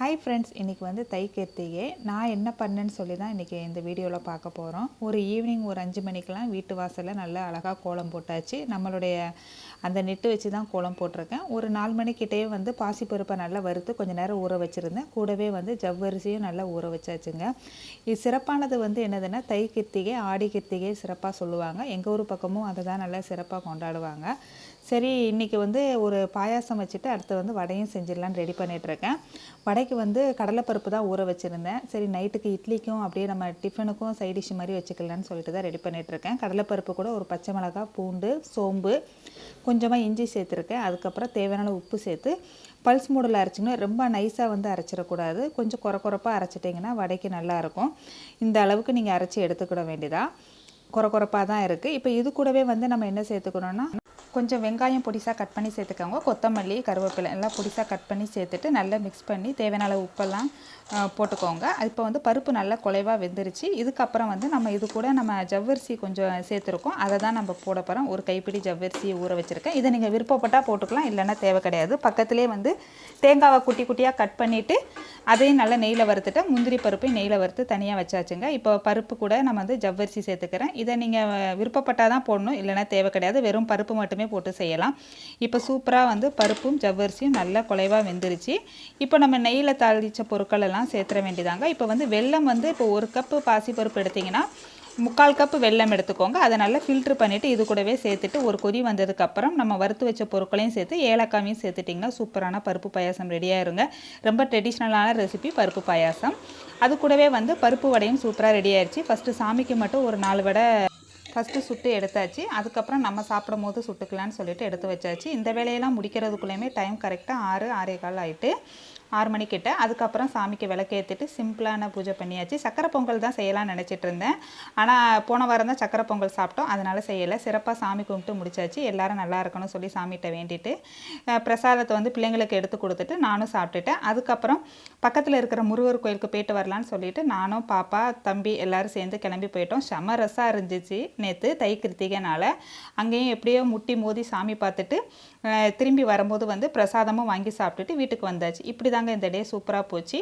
Hi friends இன்றைக்கி வந்து தை நான் என்ன பண்ணேன்னு சொல்லி தான் இன்றைக்கி இந்த வீடியோவில் பார்க்க போகிறோம் ஒரு ஈவினிங் ஒரு அஞ்சு மணிக்கெலாம் வீட்டு வாசலில் நல்லா அழகாக கோலம் போட்டாச்சு. நம்மளுடைய அந்த நெட்டு வச்சு தான் கோலம் போட்டிருக்கேன். ஒரு நாலு மணிக்கிட்டே வந்து பாசிப்பருப்பை நல்லா வறுத்து கொஞ்சம் நேரம் ஊற வச்சுருந்தேன். கூடவே வந்து ஜவ்வரிசியும் நல்லா ஊற வச்சாச்சுங்க. இது சிறப்பானது வந்து என்னதுன்னா தை கித்திகை ஆடி கித்திகை சிறப்பாக சொல்லுவாங்க. எங்கள் ஊர் பக்கமும் அதை தான் நல்லா சிறப்பாக கொண்டாடுவாங்க. சரி இன்றைக்கி வந்து ஒரு பாயாசம் வச்சுட்டு அடுத்து வந்து வடையும் செஞ்சிடலான்னு ரெடி பண்ணிகிட்ருக்கேன் வடைக்கு வந்து கடலைப்பருப்பு தான் ஊற வச்சுருந்தேன். சரி நைட்டுக்கு இட்லிக்கும் அப்படியே நம்ம டிஃபனுக்கும் சைடிஷ் மாதிரி வச்சுக்கலான்னு சொல்லிட்டு தான் ரெடி பண்ணிகிட்ருக்கேன் கடலைப்பருப்பு கூட ஒரு பச்சை மிளகாய் பூண்டு சோம்பு கொஞ்சமாக இஞ்சி சேர்த்துருக்கேன். அதுக்கப்புறம் தேவையான உப்பு சேர்த்து பல்ஸ் மூடில் அரைச்சிங்கன்னா ரொம்ப நைஸாக வந்து அரைச்சிடக்கூடாது. கொஞ்சம் குறை குறைப்பாக அரைச்சிட்டிங்கன்னா வடைக்கு நல்லாயிருக்கும். இந்த அளவுக்கு நீங்கள் அரைச்சி எடுத்துக்கிட வேண்டியதாக குறை குறைப்பாக தான் இருக்குது இப்போ இது கூடவே வந்து நம்ம என்ன சேர்த்துக்கணுன்னா கொஞ்சம் வெங்காயம் பொடிசாக கட் பண்ணி சேர்த்துக்கோங்க. கொத்தமல்லி கருவேப்பிலை எல்லாம் பொடிசாக கட் பண்ணி சேர்த்துட்டு நல்லா மிக்ஸ் பண்ணி தேவையான உப்பெல்லாம் போட்டுக்கோங்க. இப்போ வந்து பருப்பு நல்லா குலைவாக வெந்துருச்சு. இதுக்கப்புறம் வந்து நம்ம இது கூட நம்ம ஜவ்வரிசி கொஞ்சம் சேர்த்துருக்கோம். அதை தான் நம்ம போட போகிறோம் ஒரு கைப்பிடி ஜவ்வரிசி ஊற வச்சுருக்கேன். இதை நீங்கள் விருப்பப்பட்டால் போட்டுக்கலாம். இல்லைன்னா தேவை கிடையாது. பக்கத்துலேயே வந்து தேங்காவை குட்டி குட்டியாக கட் பண்ணிவிட்டு அதையும் நல்லா நெய்யில் வறுத்துட்டு முந்திரி பருப்பையும் நெய்யில் வறுத்து தனியாக வச்சாச்சுங்க. இப்போ பருப்பு கூட நம்ம வந்து ஜவ்வரிசி சேர்த்துக்கிறேன். இதை நீங்கள் விருப்பப்பட்டால் தான் போடணும். இல்லைன்னா தேவை கிடையாது. வெறும் பருப்பு மட்டுமே போட்டு செய்யலாம். இப்போ சூப்பராக வந்து பருப்பும் ஜவ்வரிசியும் நல்லா குலைவாக வெந்துருச்சு. இப்போ நம்ம நெய்யில் தாளித்த பொருட்கள் எல்லாம் சேர்த்துற வேண்டியதாங்க. இப்போ வந்து வெல்லம் வந்து இப்போ ஒரு கப்பு பாசிப்பருப்பு எடுத்திங்கன்னா முக்கால் கப்பு வெல்லம் எடுத்துக்கோங்க. அதை நல்லா ஃபில்ட்ரு பண்ணிவிட்டு இது கூடவே சேர்த்துட்டு ஒரு கொதி வந்ததுக்கப்புறம் நம்ம வறுத்து வச்ச பொருட்களையும் சேர்த்து ஏலக்காயும் சேர்த்துட்டிங்கன்னா சூப்பரான பருப்பு பாயாசம் ரெடியாக இருங்க. ரொம்ப ட்ரெடிஷ்னலான ரெசிபி பருப்பு பாயாசம். அது கூடவே வந்து பருப்பு வடையும் சூப்பராக ரெடி ஆயிடுச்சு ஃபஸ்ட்டு சாமிக்கு மட்டும் ஒரு நாலு வடை ஃபஸ்ட்டு சுட்டு எடுத்தாச்சு. அதுக்கப்புறம் நம்ம சாப்பிடும் போது சுட்டுக்கலான்னு சொல்லிட்டு எடுத்து வச்சாச்சு. இந்த வேலையெல்லாம் முடிக்கிறதுக்குள்ளேயுமே டைம் கரெக்டாக ஆறு ஆறே கால் ஆகிட்டு ஆறு மணிக்கிட்ட அதுக்கப்புறம் சாமிக்கு விளக்கேற்றிட்டு சிம்பிளான பூஜை பண்ணியாச்சு. சக்கரை பொங்கல் தான் செய்யலாம்னு நினச்சிட்டு இருந்தேன். ஆனால் போன வாரம் தான் சக்கரை பொங்கல் சாப்பிட்டோம். அதனால் செய்யலை. சிறப்பாக சாமி கும்பிட்டு முடிச்சாச்சு. எல்லோரும் நல்லா இருக்கணும்னு சொல்லி சாமிகிட்ட வேண்டிட்டு பிரசாதத்தை வந்து பிள்ளைங்களுக்கு எடுத்து கொடுத்துட்டு நானும் சாப்பிட்டுட்டேன். அதுக்கப்புறம் பக்கத்தில் இருக்கிற முருகர் கோயிலுக்கு போயிட்டு வரலான்னு சொல்லிட்டு நானும் பாப்பா தம்பி எல்லாரும் சேர்ந்து கிளம்பி போயிட்டோம். செம ரசாக இருந்துச்சு. நேற்று தை கிருத்திகைனால் அங்கேயும் எப்படியோ முட்டி மோதி சாமி பார்த்துட்டு திரும்பி வரும்போது வந்து பிரசாதமும் வாங்கி சாப்பிட்டுட்டு வீட்டுக்கு வந்தாச்சு. இப்படி தாங்க இந்த டே சூப்பராக போச்சு.